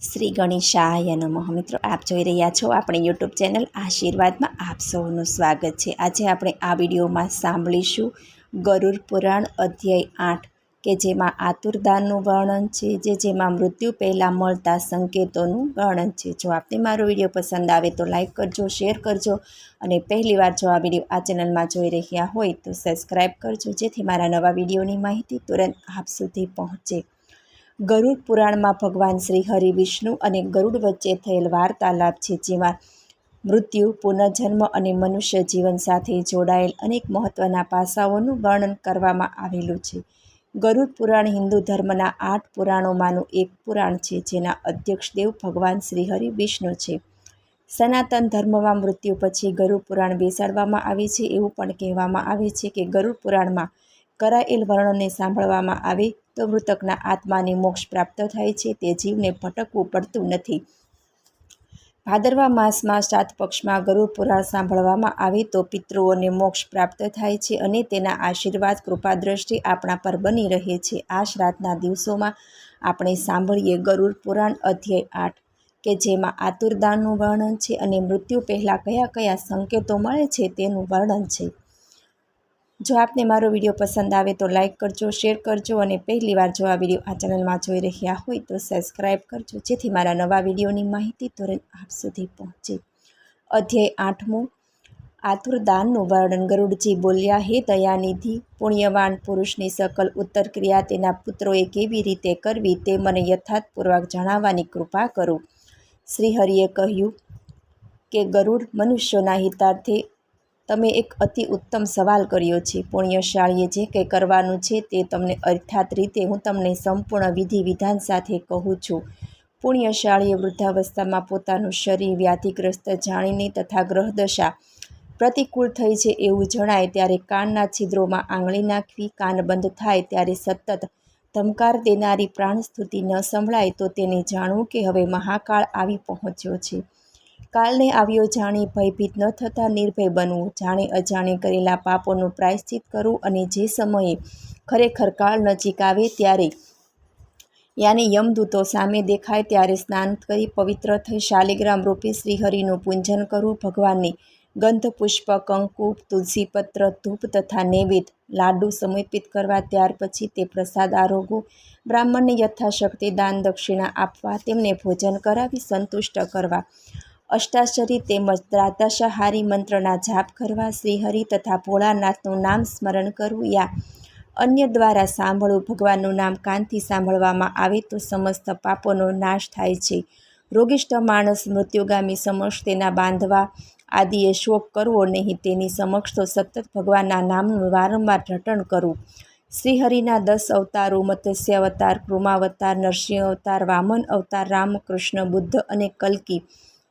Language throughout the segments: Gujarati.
શ્રી ગણેશાય નમઃ. મિત્રો, આપ જોઈ રહ્યા છો આપણી યુટ્યુબ ચેનલ આશીર્વાદમાં આપ સૌનું સ્વાગત છે. આજે આપણે આ વિડીયોમાં સાંભળીશું ગરુડ પુરાણ અધ્યાય આઠ, કે જેમાં આતુરદાનનું વર્ણન છે, જે જેમાં મૃત્યુ પહેલાં મળતા સંકેતોનું વર્ણન છે. જો આપને મારો વીડિયો પસંદ આવે તો લાઈક કરજો, શેર કરજો, અને પહેલીવાર જો આ વીડિયો આ ચેનલમાં જોઈ રહ્યા હોય તો સબસ્ક્રાઈબ કરજો, જેથી મારા નવા વિડીયોની માહિતી તુરંત આપ સુધી પહોંચે. ગરુડ પુરાણમાં ભગવાન શ્રી હરિ વિષ્ણુ અને ગરુડ વચ્ચે થયેલ વાર્તાલાપ છે, જેમાં મૃત્યુ પુનર્જન્મ અને મનુષ્ય જીવન સાથે જોડાયેલ અનેક મહત્ત્વના પાસાઓનું વર્ણન કરવામાં આવેલું છે. ગરુડ પુરાણ હિન્દુ ધર્મના આઠ પુરાણોમાંનું એક પુરાણ છે, જેના અધ્યક્ષ દેવ ભગવાન શ્રી હરિ વિષ્ણુ છે. સનાતન ધર્મમાં મૃત્યુ પછી ગરુડ પુરાણ બેસાડવામાં આવે છે, એવું પણ કહેવામાં આવે છે કે ગરુડ પુરાણમાં કરાયેલ વર્ણનને સાંભળવામાં આવે તો મૃતકના આત્માને મોક્ષ પ્રાપ્ત થાય છે. તે જીવને ભટકવું પડતું નથી. ભાદરવા માસમાં સાત પક્ષમાં ગરુડ પુરાણ સાંભળવામાં આવે તો પિતૃઓને મોક્ષ પ્રાપ્ત થાય છે અને તેના આશીર્વાદ કૃપા દ્રષ્ટિ આપણા પર બની રહે છે. આ શ્રાદ્ધના દિવસોમાં આપણે સાંભળીએ ગરુડ પુરાણ અધ્યાય આઠ કે જેમાં આતુરદાનનું વર્ણન છે અને મૃત્યુ પહેલાં કયા કયા સંકેતો મળે છે તેનું વર્ણન છે. જો આપને મારો વીડિયો પસંદ આવે તો લાઇક કરજો, શેર કરજો અને પહેલીવાર જો આ વીડિયો આ ચેનલમાં જોઈ રહ્યા હોય તો સબસ્ક્રાઈબ કરજો, જેથી મારા નવા વિડીયોની માહિતી તુરંત આપ સુધી પહોંચે. અધ્યાય આઠમું. આતુરદાનનું વર્ણન. ગરુડજી બોલ્યા, હે દયાનિધિ, પુણ્યવાન પુરુષની સકલ ઉત્તર ક્રિયા તેના પુત્રોએ કેવી રીતે કરવી તે મને યથાર્થપૂર્વક જણાવવાની કૃપા કરો. શ્રીહરિએ કહ્યું કે ગરુડ મનુષ્યોના હિતાર્થે તમે એક અતિ ઉત્તમ સવાલ કર્યો છે. પુણ્યશાળીએ જે કંઈ કરવાનું છે તે તમને અર્થાત રીતે હું તમને સંપૂર્ણ વિધિ વિધાન સાથે કહું છું. પુણ્યશાળીએ વૃદ્ધાવસ્થામાં પોતાનું શરીર વ્યાધિગ્રસ્ત જાણીને તથા ગ્રહદશા પ્રતિકૂળ થઈ છે એવું જણાય ત્યારે કાનના છિદ્રોમાં આંગળી નાખવી, કાન બંધ થાય ત્યારે સતત ધમકાર દેનારી પ્રાણસ્તુતિ ન સંભળાય તો તેને જાણવું કે હવે મહાકાળ આવી પહોંચ્યો છે. કાલને આવ્યો જાણી ભયભીત ન થતાં નિર્ભય બનવું. જાણે અજાણે કરેલા પાપોનું પ્રાયશ્ચિત કરવું અને જે સમયે ખરેખર કાળ નજીક આવે ત્યારે યાની યમદૂતો સામે દેખાય ત્યારે સ્નાન કરી પવિત્ર થઈ શાલિગ્રામ રૂપે શ્રીહરિનું પૂજન કરવું. ભગવાનને ગંધ પુષ્પ કંકુ તુલસીપત્ર, ધૂપ તથા નૈવેદ્ય લાડુ સમર્પિત કરવા ત્યાર પછી તે પ્રસાદ આરોગો બ્રાહ્મણને યથાશક્તિ દાન દક્ષિણા આપવા, તેમને ભોજન કરાવી સંતુષ્ટ કરવા. અષ્ટાક્ષરી તેમજ દ્રાદશાહારી મંત્રના જાપ કરવા શ્રીહરિ તથા ભોળાનાથનું નામ સ્મરણ કરવું યા અન્ય દ્વારા સાંભળવું ભગવાનનું નામ કાનથી સાંભળવામાં આવે તો સમસ્ત પાપોનો નાશ થાય છે. રોગિષ્ઠ માણસ મૃત્યુગામી સમક્ષ તેના બાંધવા આદિએ શોક કરવો નહીં, તેની સમક્ષ તો સતત ભગવાનના નામનું વારંવાર રટણ કરવું શ્રીહરિના દસ અવતારો, મત્સ્ય અવતાર, કૃમાવતાર, નરસિંહ અવતાર, વામન અવતાર, રામકૃષ્ણ, બુદ્ધ અને કલ્કી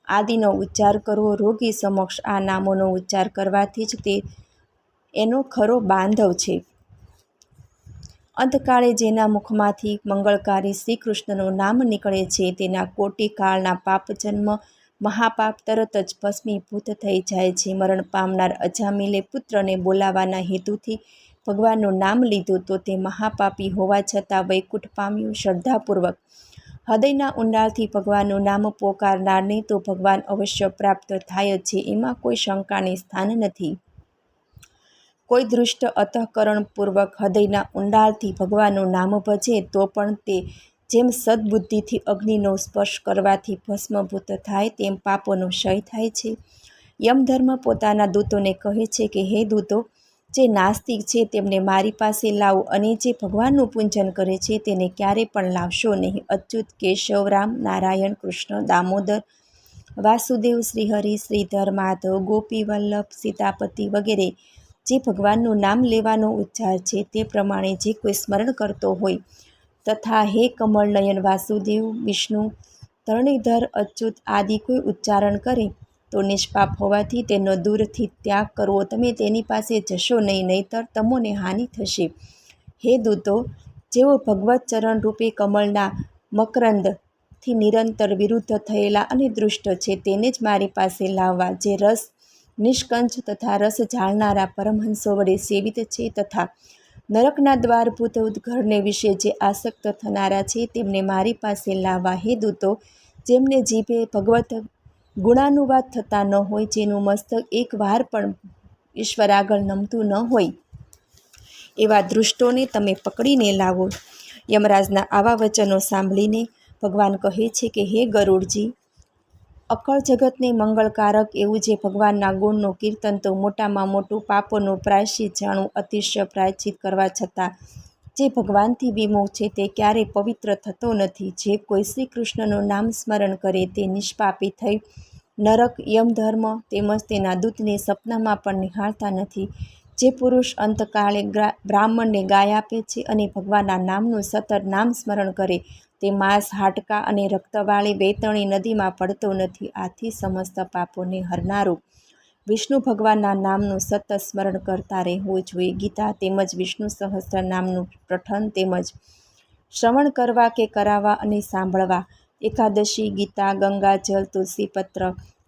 આદિનો ઉચ્ચાર કરવો રોગી સમક્ષ આ નામોનો ઉચ્ચાર કરવાથી જ તે એનો ખરો બાંધવ છે. અંતકાળે જેના મુખમાંથી મંગળકારી શ્રી કૃષ્ણનું નામ નીકળે છે, તેના કોટીકાળના પાપજન્મ પાપ જન્મ મહાપાપ તરત જ ભસ્મીભૂત થઈ જાય છે. મરણ પામનાર અજામિલે પુત્રને બોલાવાના હેતુથી ભગવાનનું નામ લીધું તો તે મહાપાપી હોવા છતાં વૈકુંઠ પામ્યું શ્રદ્ધાપૂર્વક. હૃદયના ઊંડાણથી ભગવાનનું નામ પોકારનારને તો ભગવાન અવશ્ય પ્રાપ્ત થાય જ છે, એમાં કોઈ શંકાને સ્થાન નથી. કોઈ દૃષ્ટ અંતઃકરણપૂર્વક હૃદયના ઊંડાણથી ભગવાનનું નામ ભજે તો પણ તે જેમ સદબુદ્ધિથી અગ્નિનો સ્પર્શ કરવાથી ભસ્મભૂત થાય, તેમ પાપોનો ક્ષય થાય છે. યમધર્મ પોતાના દૂતોને કહે છે કે, હે દૂતો જે નાસ્તિક છે તેમને મારી પાસે લાવો અને જે ભગવાનનું પૂજન કરે છે તેને ક્યારે પણ લાવશો નહીં. અચ્યુત કેશવરામ નારાયણ કૃષ્ણ, દામોદર, વાસુદેવ, શ્રીહરિ, શ્રીધર, માધવ, ગોપી, વલ્લભ, સીતાપતિ વગેરે જે ભગવાનનું નામ લેવાનો ઉચ્ચાર છે તે પ્રમાણે જે કોઈ સ્મરણ કરતો હોય તથા હે કમળનયન વાસુદેવ, વિષ્ણુ, તરણીધર, અચ્યુત આદિ કોઈ ઉચ્ચારણ કરે તો નિષ્પાપ હોવાથી તેનો દૂરથી ત્યાગ કરવો. તમે તેની પાસે જશો નહીં, નહીતર તમોને હાનિ થશે. હે દૂતો, જેઓ ભગવત ચરણ રૂપે કમળના મકરંદથી નિરંતર વિરુદ્ધ થયેલા અને દૃષ્ટ છે, તેને જ મારી પાસે લાવવા. જે રસ નિષ્કંચ તથા રસ જાણનારા પરમહંસો વડે સેવિત છે તથા નરકના દ્વારભૂત ઘરને વિશે જે આસક્ત થનારા છે, તેમને મારી પાસે લાવવા. હે દૂતો, જેમને જીભે ભગવત ગુણાનુવાદ થતા ન હોય, જેનું મસ્તક એક વાર પણ ઈશ્વર આગળ નમતું ન હોય, એવા દૃષ્ટોને તમે પકડીને લાવો. યમરાજના આવા વચનો સાંભળીને ભગવાન કહે છે કે, હે ગરુડજી, અકળ જગતને મંગળકારક એવું જે ભગવાનના ગુણનું કીર્તન તો મોટામાં મોટું પાપોનું પ્રાયશ્ચિત જાણું અતિશય પ્રાયશ્ચિત કરવા છતાં જે ભગવાનથી વિમુખ છે તે ક્યારેય પવિત્ર થતો નથી. જે કોઈ શ્રી કૃષ્ણનું નામ સ્મરણ કરે તે નિષ્પાપી થઈ નરક, યમધર્મ તેમજ તેના દૂતને સપનામાં પણ નિહાળતા નથી. જે પુરુષ અંતકાળે બ્રાહ્મણને ગાય આપે છે અને ભગવાનના નામનું સતત નામ સ્મરણ કરે, તે માંસ, હાડકાં અને રક્તવાળી વેતણી નદીમાં પડતો નથી. આથી સમસ્ત પાપોને હરનારું વિષ્ણુ ભગવાનના નામનું સતત સ્મરણ કરતા રહેવું જોઈએ. ગીતા તેમજ વિષ્ણુ સહસ્ત્ર નામનું પઠન તેમજ શ્રવણ કરવા કે કરાવવા અને સાંભળવા. એકાદશી, ગીતા ગંગાજલ તુલસીપત્ર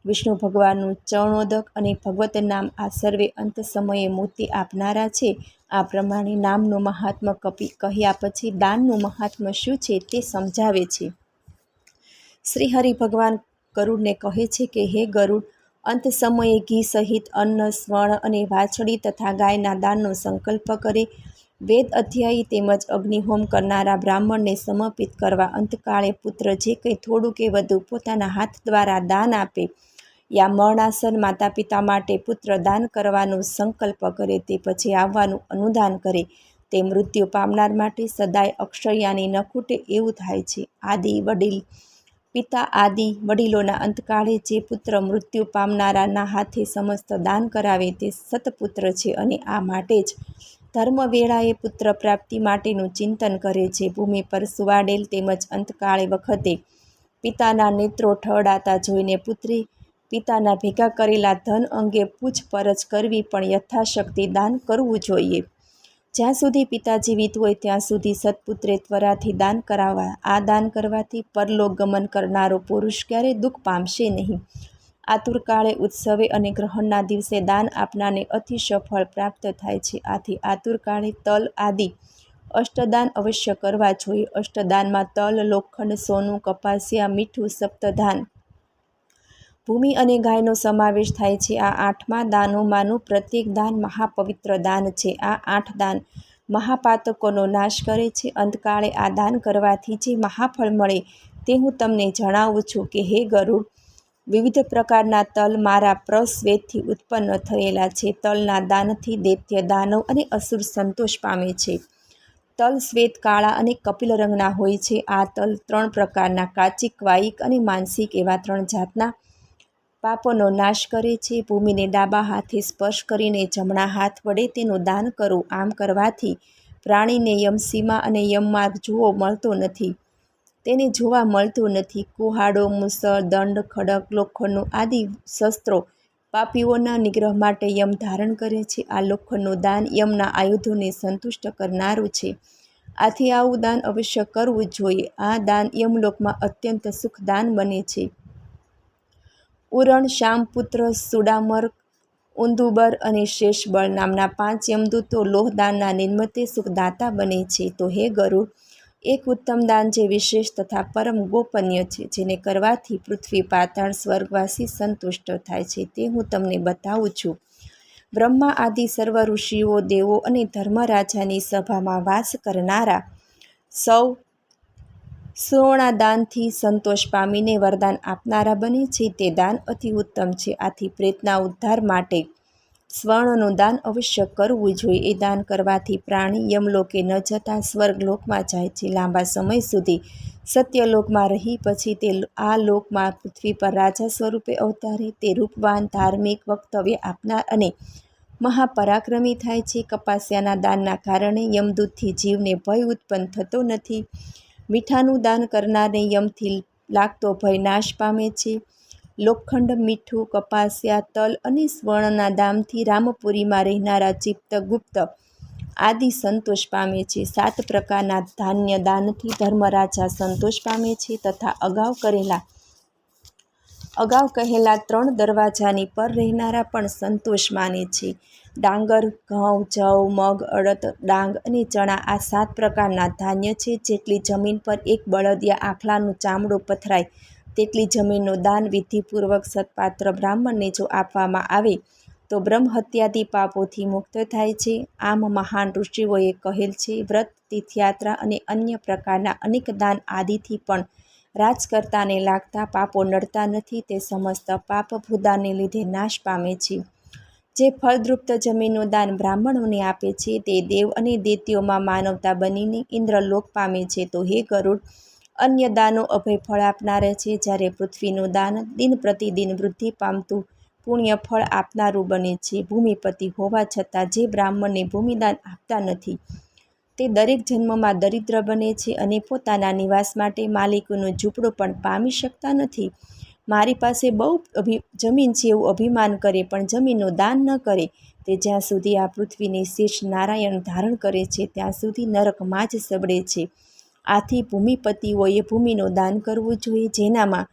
વિષ્ણુ ભગવાનનું ચરણોદક અને ભગવત નામ આ સર્વે અંત સમયે મૂર્તિ આપનારા છે. આ પ્રમાણે નામનું મહાત્મ્ય કપી કહ્યા પછી દાનનું મહાત્મ્ય શું છે તે સમજાવે છે. શ્રી હરિ ભગવાન ગરુડને કહે છે કે, હે ગરુડ અંત સમયે ઘી સહિત અન્ન, સ્વર્ણ અને વાછડી તથા ગાયના દાનનો સંકલ્પ કરે વેદ અધ્યાયી તેમજ અગ્નિહોમ કરનારા બ્રાહ્મણને સમર્પિત કરવા અંતકાળે પુત્ર જે કંઈ થોડું કે વધુ પોતાના હાથ દ્વારા દાન આપે યા મરણાસન માતા પિતા માટે પુત્ર દાન કરવાનો સંકલ્પ કરે તે પછી આવવાનું અનુદાન કરે, તે મૃત્યુ પામનાર માટે સદાય અક્ષર્યાની ન એવું થાય છે. આદિ વડીલ પિતા આદિ વડીલોના અંતકાળે જે પુત્ર મૃત્યુ પામનારાના હાથે સમસ્ત દાન કરાવે તે સતપુત્ર છે અને આ માટે જ ધર્મવેળાએ પુત્ર પ્રાપ્તિ માટેનું ચિંતન કરે છે. ભૂમિ પર સુવાડેલ તેમજ અંતકાળે વખતે પિતાના નેત્રો ઠળાતા જોઈને પુત્રી પિતાના ભેગા કરેલા ધન અંગે પૂછપરછ કરવી પણ યથાશક્તિ દાન કરવું જોઈએ. જ્યાં સુધી પિતા જીવિત હોય ત્યાં સુધી સત્પુત્રે ત્વરાથી દાન કરાવવા. આ દાન કરવાથી પરલોક ગમન કરનારો પુરુષ ક્યારેય દુઃખ પામશે નહીં. આતુરકાળે ઉત્સવે અને ગ્રહણના દિવસે દાન આપનારને અતિ સફળ પ્રાપ્ત થાય છે. આથી આતુરકાળે તલ આદિ અષ્ટદાન અવશ્ય કરવા જોઈએ. અષ્ટદાનમાં તલ, લોખંડ, સોનું, કપાસિયા, મીઠું, સપ્તધાન ભૂમિ અને ગાયનો સમાવેશ થાય છે. આ આઠમા દાનોમાંનું પ્રત્યેક દાન મહાપવિત્ર દાન છે. આ આઠ દાન મહાપાતકોનો નાશ કરે છે. અંતકાળે આ દાન કરવાથી જે મહાફળ મળે તે હું તમને જણાવું છું કે હે ગરુડ, વિવિધ પ્રકારના તલ મારા પ્રસ્વેદથી ઉત્પન્ન થયેલા છે. તલના દાનથી દૈત્ય દાનવ અને અસુર સંતોષ પામે છે. તલ શ્વેત, કાળા અને કપિલ રંગના હોય છે. આ તલ ત્રણ પ્રકારના કાચિક, વાયિક અને માનસિક એવા ત્રણ જાતના પાપોનો નાશ કરે છે, ભૂમિને ડાબા હાથે સ્પર્શ કરીને જમણા હાથ વડે તેનું દાન કરો. આમ કરવાથી પ્રાણીને યમસીમા અને યમમાર્ગ જોવો મળતો નથી. તેને જોવા મળતું નથી. કુહાડો, મુસળ, દંડ, ખડક, લોખંડનું આદિ શસ્ત્રો પાપીઓના નિગ્રહ માટે યમ ધારણ કરે છે. આ લોખંડનું દાન યમના આયુધોને સંતુષ્ટ કરનારું છે. આથી આવું દાન અવશ્ય કરવું જોઈએ. આ દાન યમલોકમાં અત્યંત સુખદાન બને છે. ઉરણ, શ્યામપુત્ર, સુડામર, ઉંદુબર અને શેષબળ નામના પાંચ યમદૂતો લોહદાનના નિર્મતે સુખદાતા બને છે. તો હે ગરુડ, એક ઉત્તમ દાન જે વિશેષ તથા પરમ ગોપનીય છે, જેને કરવાથી પૃથ્વી પાતાળ સ્વર્ગવાસી સંતુષ્ટ થાય છે, તે હું તમને બતાવું છું. બ્રહ્મા આદિ સર્વ ઋષિઓ, દેવો અને ધર્મરાજાની સભામાં વાસ કરનારા સૌ દાનથી સંતોષ પામીને વરદાન આપનારા બને છે. તે દાન અતિ ઉત્તમ છે. આથી પ્રેતના ઉદ્ધાર માટે સ્વર્ણનું દાન અવશ્ય કરવું જોઈએ. એ દાન કરવાથી પ્રાણી યમલોકે ન જતાં સ્વર્ગલોકમાં જાય છે. લાંબા સમય સુધી સત્યલોકમાં રહી પછી તે આ લોકમાં પૃથ્વી પર રાજા સ્વરૂપે અવતારે તે રૂપવાન ધાર્મિક વક્તવ્ય આપનાર અને મહાપરાક્રમી થાય છે. કપાસિયાના દાનના કારણે યમદૂતથી જીવને ભય ઉત્પન્ન થતો નથી. મીઠાનું દાન કરનારને યમથી લાગતો ભય નાશ પામે છે. લોખંડ, મીઠું, કપાસિયા, તલ અને સ્વર્ણના દામથી રામપુરીમાં રહેનારા ચિત્તગુપ્ત આદિ સંતોષ પામે છે. સાત પ્રકારના ધાન્ય દાનથી ધર્મરાજા સંતોષ પામે છે તથા અગાઉ કરેલા અગાઉ કહેલા ત્રણ દરવાજાની પર રહેનારા પણ સંતોષ માને છે. ડાંગર, ઘઉં, જવ, મગ, અડદ, ડાંગ અને ચણા આ સાત પ્રકારના ધાન્ય છે. જેટલી જમીન પર એક બળદિયા આખલાનું ચામડું પથરાય, તેટલી જમીનનું દાન વિધિપૂર્વક સત્પાત્ર બ્રાહ્મણને જો આપવામાં આવે, તો બ્રહ્મહત્યાદી પાપોથી મુક્ત થાય છે. આમ મહાન ઋષિઓએ કહેલ છે, વ્રત, તીર્થયાત્રા અને અન્ય પ્રકારના અનેક દાન આદિથી પણ રાજકર્તાને લાગતા પાપો નડતા નથી, તે સમસ્ત પાપ ભૂદાને લીધે નાશ પામે છે. જે ફળદ્રુપ્ત જમીનનું દાન બ્રાહ્મણોને આપે છે, તે દેવ અને દેતીઓમાં માનવતા બનીને ઇન્દ્રલોક પામે છે. તો હે ગરુડ, અન્ય દાનો અભય ફળ આપનારે છે, જ્યારે પૃથ્વીનું દાન દિન પ્રતિદિન વૃદ્ધિ પામતું પુણ્ય ફળ આપનારું બને છે. ભૂમિપતિ હોવા છતાં જે બ્રાહ્મણને ભૂમિદાન આપતા નથી તે દરેક જન્મમાં દરિદ્ર બને છે અને પોતાના નિવાસ માટે માલિકોનો ઝૂંપડો પણ પામી શકતા નથી. મારી પાસે બહુ અભિ, જમીન છે એવું અભિમાન કરે, પણ જમીનનું દાન ન કરે. તે જ્યાં સુધી આ પૃથ્વીને શેષ નારાયણ ધારણ કરે છે, ત્યાં સુધી નરકમાં જ સબડે છે. આથી ભૂમિપતિઓએ ભૂમિનું દાન કરવું જોઈએ, જેનામાં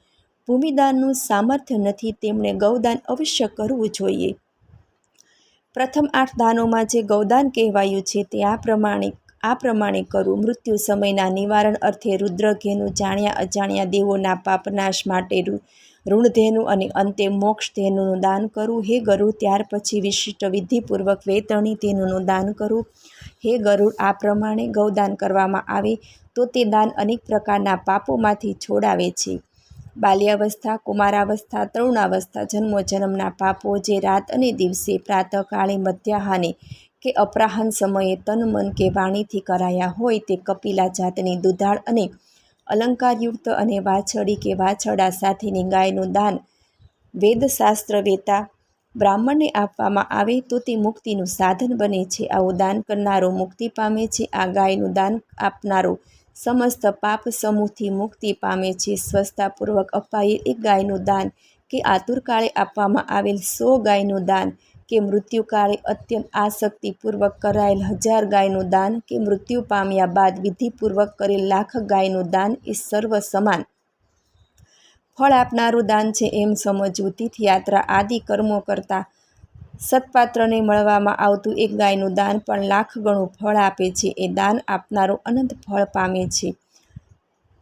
ભૂમિદાનનું સામર્થ્ય નથી, તેમણે ગૌદાન અવશ્ય કરવું જોઈએ. પ્રથમ આઠ દાનોમાં જે ગૌદાન કહેવાયું છે, તે આ પ્રમાણે આ પ્રમાણે કરવું મૃત્યુ સમયના નિવારણ અર્થે રુદ્રઘેનું જાણ્યા અજાણ્યા દેવોના પાપનાશ માટે ઋણધેનું અને અંતે મોક્ષ ધેનુનું દાન કરવું હે ગરુડ, ત્યાર પછી વિશિષ્ટ વિધિપૂર્વક વેતણી ધેનુનું દાન કરવું હે ગરુડ, આ પ્રમાણે ગૌદાન કરવામાં આવે તો તે દાન અનેક પ્રકારના પાપોમાંથી છોડાવે છે. બાલ્યાવસ્થા, કુમારાવસ્થા, તરુણાવસ્થા જન્મો જન્મના પાપો જે રાત અને દિવસે પ્રાતઃકાળે, મધ્યાહને કે અપરાહન સમયે તન મન કે વાણીથી કરાયા હોય તે કપિલા જાતની દુધાળ અને અલંકારયુક્ત અને વાછડી કે વાછડા સાથેની ગાયનું દાન વેદશાસ્ત્ર વેતા બ્રાહ્મણને આપવામાં આવે તો તે મુક્તિનું સાધન બને છે. આવું દાન કરનારો મુક્તિ પામે છે. આ ગાયનું દાન આપનારો સમસ્ત પાપ સમૂહથી મુક્તિ પામે છે. સ્વસ્થતાપૂર્વક અપાયેલ એક ગાયનું દાન કે આતુરકાળે આપવામાં આવેલ સો ગાયનું દાન કે મૃત્યુકાળે અત્યંત આસક્તિપૂર્વક કરાયેલ હજાર ગાયનું દાન કે મૃત્યુ પામ્યા બાદ વિધિપૂર્વક કરેલ લાખ ગાયનું દાન એ સર્વ સમાન ફળ આપનારું દાન છે એમ સમજવું તીર્થયાત્રા આદિ કર્મો કરતાં સત્પાત્રને મળવામાં આવતું એક ગાયનું દાન પણ લાખ ગણું ફળ આપે છે. એ દાન આપનારો અનંત ફળ પામે છે.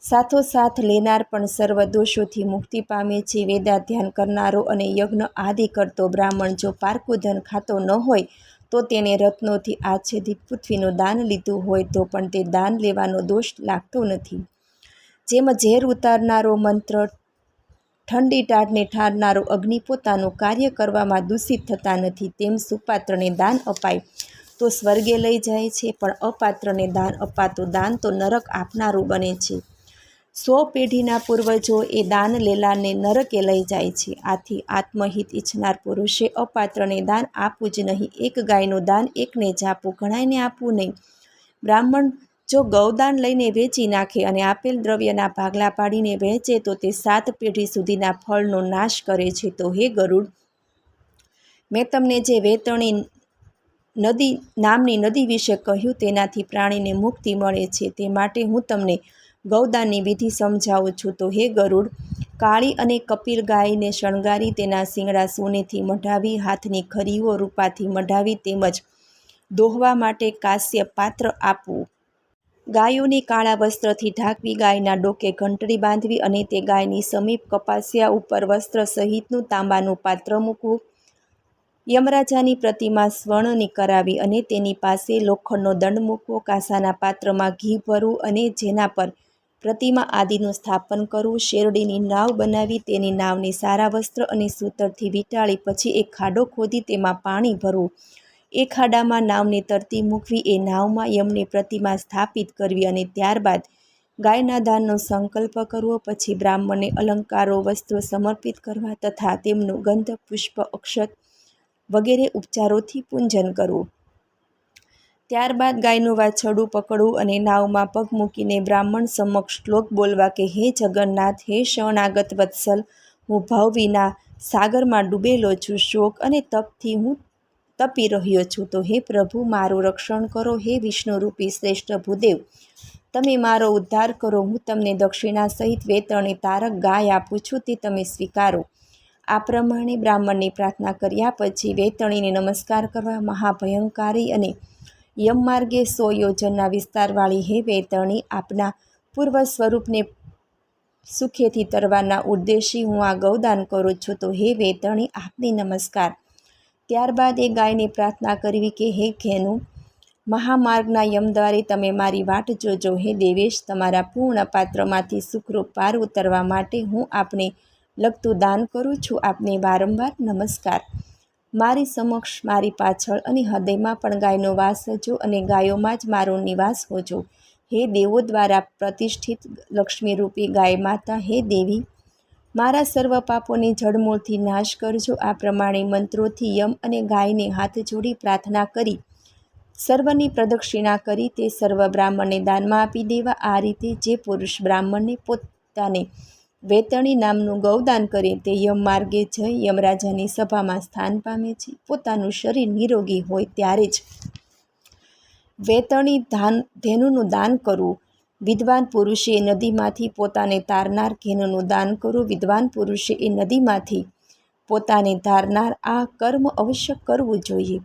સાથોસાથ લેનાર પણ સર્વ દોષોથી મુક્તિ પામે છે. વેદાધ્યાન કરનારો અને યજ્ઞ આદિ કરતો બ્રાહ્મણ જો પારકુધન ખાતો ન હોય, તો તેને રત્નોથી આચ્છેદિત પૃથ્વીનું દાન લીધું હોય તો પણ તે દાન લેવાનો દોષ લાગતો નથી. જેમ ઝેર ઉતારનારો મંત્ર, ઠંડી ટાઢને ઠારનારો અગ્નિ પોતાનું કાર્ય કરવામાં દૂષિત થતા નથી, તેમ સુપાત્રને દાન અપાય તો સ્વર્ગે લઈ જાય છે, પણ અપાત્રને દાન અપાતું દાન તો નરક આપનારું બને છે. સો પેઢીના પૂર્વજો એ દાન લેલાને નરકે લઈ જાય છે. આથી આત્મહિત ઈચ્છનાર પુરુષે અપાત્રને દાન આપવું જ નહીં. એક ગાયનું દાન એકને જ આપવું ઘણાયને આપવું નહીં. બ્રાહ્મણ જો ગૌદાન લઈને વેચી નાખે અને આપેલ દ્રવ્યના ભાગલા પાડીને વહેંચે તો તે સાત પેઢી સુધીના ફળનો નાશ કરે છે. તો હે ગરુડ, મેં તમને જે વેતણી નદી, નામની નદી વિશે કહ્યું તેનાથી પ્રાણીને મુક્તિ મળે છે. તે માટે હું તમને ગૌદાનની વિધિ સમજાવું છું તો હે ગરુડ, કાળી અને કપિલ ગાયને શણગારી તેના શિંગડા સોનેથી મઢાવી, હાથની ખરીઓ રૂપાથી મઢાવી તેમજ દોહવા માટે કાશ્ય પાત્ર આપવું. ગાયોને કાળા વસ્ત્રથી ઢાંકવી, ગાયના ડોકે ઘંટડી બાંધવી અને તે ગાયની સમીપ કપાસિયા ઉપર વસ્ત્ર સહિતનું તાંબાનું પાત્ર મૂકવું. યમરાજાની પ્રતિમા સ્વર્ણની કરાવી અને તેની પાસે લોખંડનો દંડ મૂકવો, કાંસાના પાત્રમાં ઘી ભરવું અને જેના પર પ્રતિમા આદિનું સ્થાપન કરવું, શેરડીની નાવ બનાવી, તેની નાવને સારા વસ્ત્ર અને સૂતરથી વીંટાળી, પછી એક ખાડો ખોદી, તેમાં પાણી ભરવું. એ ખાડામાં નાવને તરતી મૂકવી, એ નાવમાં યમની પ્રતિમા સ્થાપિત કરવી અને ત્યારબાદ ગાયના દાનનો સંકલ્પ કરવો, પછી બ્રાહ્મણને અલંકારો, વસ્ત્રો સમર્પિત કરવા તથા તેમનું ગંધ પુષ્પ અક્ષત વગેરે ઉપચારોથી પૂંજન કરવું. ત્યારબાદ ગાયનું વાછરડું પકડવું અને નાવમાં પગ મૂકીને બ્રાહ્મણ સમક્ષ શ્લોક બોલવા કે, હે જગન્નાથ, હે શરણાગત વત્સલ, હું ભાવ વિના સાગરમાં ડૂબેલો છું શોક અને તપથી હું તપી રહ્યો છું. તો હે પ્રભુ, મારું રક્ષણ કરો. હે વિષ્ણુરૂપી શ્રેષ્ઠ ભૂદેવ, તમે મારો ઉદ્ધાર કરો. હું તમને દક્ષિણા સહિત વેતરણી તારક ગાય આપું છું. તે તમે સ્વીકારો. આ પ્રમાણે બ્રાહ્મણની પ્રાર્થના કર્યા પછી વેતણીને નમસ્કાર કરવા મહાભયંકારી અને યમમાર્ગે સો યોજનના વિસ્તારવાળી હે વેતરણી આપના પૂર્વ સ્વરૂપને સુખેથી તરવાના ઉદ્દેશી હું આ ગૌદાન કરું છું. તો હે વેતરણી, આપની નમસ્કાર. ત્યારબાદ એ ગાયને પ્રાર્થના કરવી કે, હે ઘેનું, મહામાર્ગના યમદ્વારે તમે મારી વાટ જોજો. હે દેવેશ, તમારા પૂર્ણ પાત્રમાંથી સુખરૂપ પાર ઉતરવા માટે હું આપને લગતું દાન કરું છું. આપને વારંવાર નમસ્કાર. મારી સમક્ષ મારી પાછળ અને હૃદયમાં પણ ગાયનો વાસ હજો અને ગાયોમાં જ મારો નિવાસ હોજો. હે દેવો દ્વારા પ્રતિષ્ઠિત લક્ષ્મીરૂપી ગાય માતા, હે દેવી, મારા સર્વ પાપોને જડમૂળથી નાશ કરજો. આ પ્રમાણે મંત્રોથી યમ અને ગાયને હાથ જોડી પ્રાર્થના કરી, સર્વની પ્રદક્ષિણા કરી, તે સર્વ બ્રાહ્મણને દાનમાં આપી દેવા. આ રીતે જે પુરુષ બ્રાહ્મણને પોતાને વેતણી નામનું ગૌદાન કરે તે યમ માર્ગે જઈ યમરાજાની સભામાં સ્થાન પામે છે. પોતાનું શરીર નિરોગી હોય ત્યારે જ વેતણી ધાન, ધેનુનું દાન કરવું. વિદ્વાન પુરુષે એ નદીમાંથી પોતાને તારનાર ઘેનુનું દાન કરવું. વિદ્વાન પુરુષે એ નદીમાંથી પોતાને ધારનાર આ કર્મ અવશ્ય કરવું જોઈએ.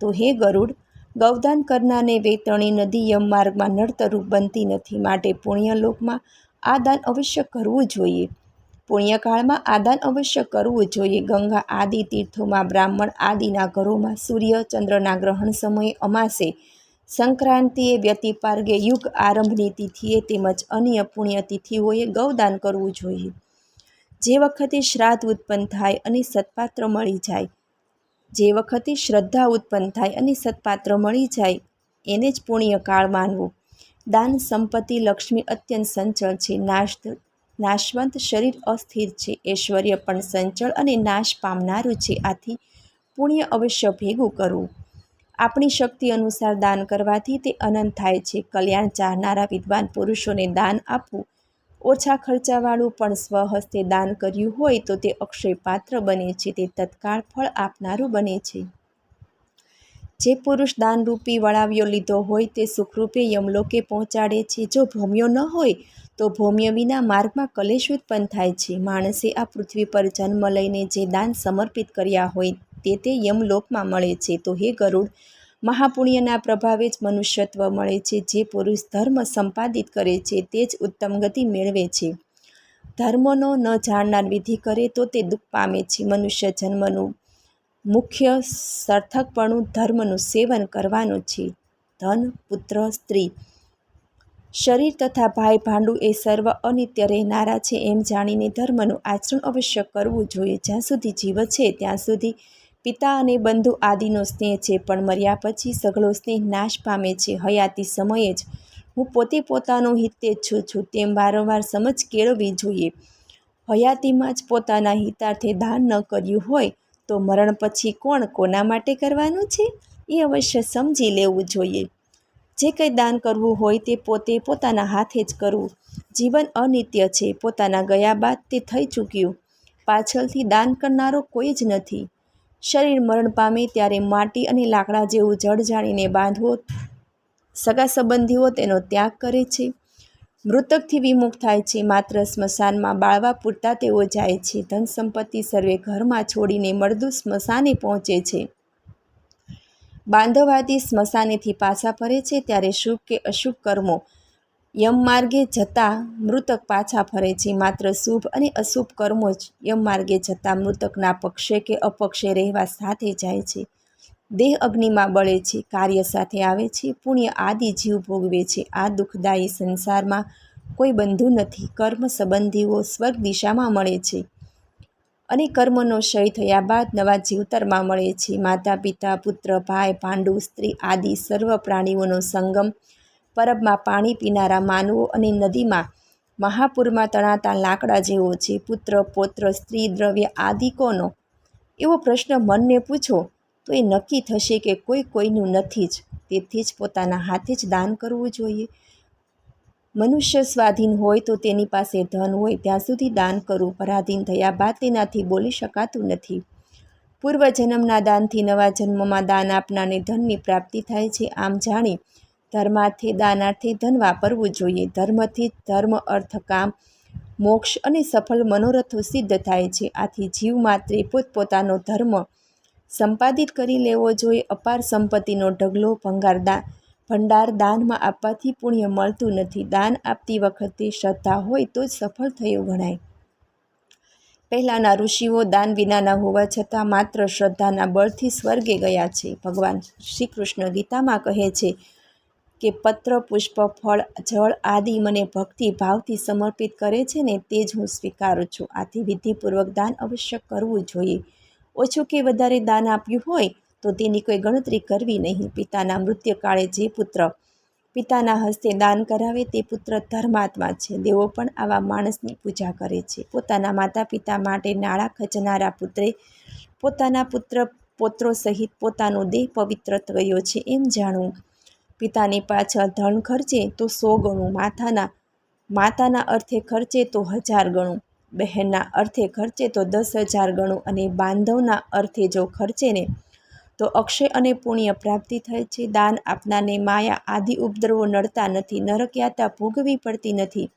તો હે ગરુડ, ગૌદાન કરનારને વેતણી નદી યમ માર્ગમાં નડતરૂપ બનતી નથી. માટે પુણ્યલોકમાં આ દાન અવશ્ય કરવું જોઈએ. પુણ્યકાળમાં આ દાન અવશ્ય કરવું જોઈએ. ગંગા આદિ તીર્થોમાં બ્રાહ્મણ આદિના ઘરોમાં સૂર્ય ચંદ્રના ગ્રહણ સમયે અમાસે સંક્રાંતિએ વ્યતિપાર્ગે યુગ આરંભની તિથિએ તેમજ અન્ય પુણ્યતિથિઓએ ગૌદાન કરવું જોઈએ. જે વખતે શ્રાદ્ધ ઉત્પન્ન થાય અને સત્પાત્ર મળી જાય, જે વખતે શ્રદ્ધા ઉત્પન્ન થાય અને સત્પાત્ર મળી જાય, એને જ પુણ્યકાળ માનવું. દાન સંપત્તિ લક્ષ્મી અત્યંત સંચળ છે. નાશ નાશવંત શરીર અસ્થિર છે. ઐશ્વર્ય પણ સંચળ અને નાશ પામનારું છે. આથી પુણ્ય અવશ્ય ભેગું કરવું. આપણી શક્તિ અનુસાર દાન કરવાથી તે અનંત થાય છે. કલ્યાણ ચાહનારા વિદ્વાન પુરુષોને દાન આપવું. ઓછા ખર્ચાવાળું પણ સ્વહસ્તે દાન કર્યું હોય તો તે અક્ષય પાત્ર બને છે. તે તત્કાળ ફળ આપનારું બને છે. જે પુરુષ દાનરૂપી વળાવ્યો લીધો હોય તે સુખરૂપે યમલોકે પહોંચાડે છે. જો ભોમ્યો ન હોય, તો ભૌમ્ય વિના માર્ગમાં કલેશ ઉત્પન્ન થાય છે. માણસે આ પૃથ્વી પર જન્મ લઈને જે દાન સમર્પિત કર્યા હોય તે તે યમલોકમાં મળે છે. તો હે ગરુડ, મહાપુણ્યના પ્રભાવે જ મનુષ્યત્વ મળે છે. જે પુરુષ ધર્મ સંપાદિત કરે છે તે જ ઉત્તમ ગતિ મેળવે છે. ધર્મનો ન જાણનાર વિધિ કરે તો તે દુઃખ પામે છે. મનુષ્ય જન્મનું મુખ્ય સાર્થકપણું ધર્મનું સેવન કરવાનું છે. ધન, પુત્ર, સ્ત્રી. શરીર તથા ભાઈ ભાંડું એ સર્વ અનિત્ય રહેનારા છે એમ જાણીને ધર્મનું આચરણ અવશ્ય કરવું જોઈએ. જ્યાં સુધી જીવ છે, ત્યાં સુધી પિતા અને બંધુ આદિનો સ્નેહ છે, પણ મર્યા પછી સઘળો સ્નેહ નાશ પામે છે. હયાતી સમયે જ હું પોતે પોતાનો હિતે છું છું તેમ વારંવાર સમજ કેળવવી જોઈએ. હયાતીમાં જ પોતાના હિતાર્થે દાન ન કર્યું હોય તો મરણ પછી કોણ કોના માટે કરવાનું છે? એ અવશ્ય સમજી લેવું જોઈએ. જે કંઈ દાન કરવું હોય તે પોતે પોતાના હાથે જ કરવું. જીવન અનિત્ય છે. પોતાના ગયા બાદ તે થઈ ચૂક્યું. પાછળથી દાન કરનારો કોઈ જ નથી. શરીર મરણ પામે ત્યારે માટી અને લાકડા જેવું જળ જાણીને બાંધવો, સગા સંબંધીઓ તેનો ત્યાગ કરે છે. મૃતકથી વિમુખ થાય છે. માત્ર સ્મશાનમાં બાળવા પૂરતા તેઓ જાય છે. ધન સંપત્તિ સર્વે ઘરમાં છોડીને મળદુ સ્મશાને પહોંચે છે. બાંધવાદી સ્મશાનેથી પાછા ફરે છે. ત્યારે શુભ કે અશુભ કર્મો યમ માર્ગે જતાં મૃતક પાછા ફરે છે. માત્ર શુભ અને અશુભ કર્મો જ યમ માર્ગે જતાં મૃતકના પક્ષે કે અપક્ષે રહેવા સાથે જાય છે. દેહ અગ્નિમાં બળે છે, કાર્ય સાથે આવે છે, પુણ્ય આદિ જીવ ભોગવે છે. આ દુઃખદાયી સંસારમાં કોઈ બંધુ નથી. કર્મ સંબંધીઓ સ્વર્ગ દિશામાં મળે છે અને કર્મનો ક્ષય થયા બાદ નવા જીવતરમાં મળે છે. માતા, પિતા, પુત્ર, ભાઈ ભાંડુ સ્ત્રી આદિ સર્વ પ્રાણીઓનો સંગમ પરબમાં પાણી પીનારા માનવો અને નદીમાં મહાપુરમાં તણાતા લાકડા જેવો છે. પુત્ર, પૌત્ર, સ્ત્રી, દ્રવ્ય આદિ કોનો? એવો પ્રશ્ન મનને પૂછો તો એ નક્કી થશે કે કોઈ કોઈનું નથી જ. તેથી જ પોતાના હાથે જ દાન કરવું જોઈએ. મનુષ્ય સ્વાધીન હોય તો તેની પાસે ધન હોય ત્યાં સુધી દાન કરવું પરાધીન થયા બાદ તેનાથી બોલી શકાતું નથી. પૂર્વ જન્મના દાનથી નવા જન્મમાં દાન આપનારને ધનની પ્રાપ્તિ થાય છે. આમ જાણી ધર્માર્થે દાનાર્થે ધન વાપરવું જોઈએ. ધર્મથી ધર્મ, અર્થ, કામ, મોક્ષ અને સફળ મનોરથો સિદ્ધ થાય છે. આથી જીવ માત્રે પોતપોતાનો ધર્મ સંપાદિત કરી લેવો જોઈએ અપાર સંપત્તિનો ઢગલો ભંગાર દાન ભંડાર દાનમાં આપવાથી પુણ્ય મળતું નથી. દાન આપતી વખતે શ્રદ્ધા હોય તો જ સફળ થયો ગણાય. પહેલાંના ઋષિઓ દાન વિનાના હોવા છતાં માત્ર શ્રદ્ધાના બળથી સ્વર્ગે ગયા છે. ભગવાન શ્રી કૃષ્ણ ગીતામાં કહે છે કે, પત્ર, પુષ્પ, ફળ, જળ આદિ મને ભક્તિ ભાવથી સમર્પિત કરે છે ને તે જ હું સ્વીકારું છું. આથી વિધિપૂર્વક દાન અવશ્ય કરવું જોઈએ. ઓછું કે વધારે દાન આપ્યું હોય, તો તેની કોઈ ગણતરી કરવી નહીં. પિતાના મૃત્યુકાળે જે પુત્ર પિતાના હસ્તે દાન કરાવે તે પુત્ર ધર્માત્મા છે. દેવો પણ આવા માણસની પૂજા કરે છે. પોતાના માતા પિતા માટે નાણાં ખચનારા પુત્રે પોતાના પુત્ર પોત્રો સહિત પોતાનો દેહ પવિત્ર થયો છે એમ જાણવું પિતાની પાછળ ધન ખર્ચે તો સો ગણું, માથાના માતાના અર્થે ખર્ચે તો હજાર ગણું. બહેનના અર્થે ખર્ચે તો દસ હજાર ગણું અને બાંધવના અર્થે જો ખર્ચે ને, તો અક્ષય અને પુણ્ય પ્રાપ્તિ થાય છે. દાન આપનારને માયા આદિ ઉપદ્રવો નડતા નથી, નરક યાત્રા ભોગવી પડતી નથી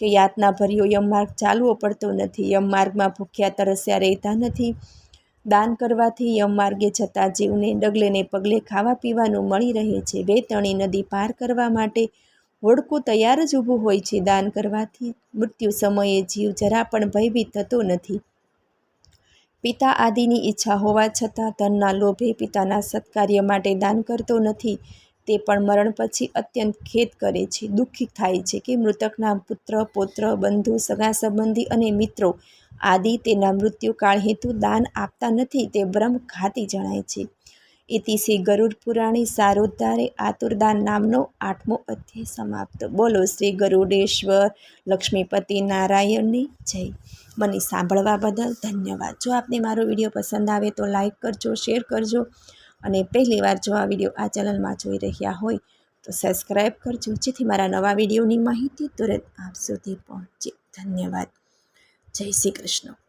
કે યાતના ભર્યો યમમાર્ગ ચાલવો પડતો નથી યમમાર્ગમાં ભૂખ્યા તરસ્યા રહેતા નથી. દાન કરવાથી યમમાર્ગે જતા જીવને ડગલે ને પગલે ખાવા પીવાનું મળી રહે છે. બે તણી નદી પાર કરવા માટે હોડકું તૈયાર જ ઊભું હોય છે દાન કરવાથી. મૃત્યુ સમયે જીવ જરા પણ ભયભીત થતો નથી. પિતા આદિની ઈચ્છા હોવા છતાં ધનના લોભે પિતાના સત્કાર્ય માટે દાન કરતો નથી. તે પણ મરણ પછી અત્યંત ખેદ કરે છે. દુઃખી થાય છે કે મૃતકના પુત્ર, પૌત્ર, બંધુ, સગા સંબંધી અને મિત્રો આદિ તેના મૃત્યુકાળ હેતુ દાન આપતા નથી તે બ્રહ્મઘાતી જણાય છે. ઇતિ શ્રી ગરુડ પુરાણી સારોદ્ધારે આતુરદાન નામનો આઠમો અધ્યાય સમાપ્ત. બોલો શ્રી ગરુડેશ્વર, લક્ષ્મીપતિ નારાયણની જય. મને સાંભળવા બદલ ધન્યવાદ. જો આપને મારો વીડિયો પસંદ આવે તો લાઈક કરજો, શેર કરજો અને પહેલી વાર જો આ વીડિયો આ ચેનલમાં જોઈ રહ્યા હોય તો સબસ્ક્રાઈબ કરજો, જેથી મારા નવા વિડીયોની માહિતી તુરંત આપ સુધી પહોંચે. ધન્યવાદ. જય શ્રી કૃષ્ણ.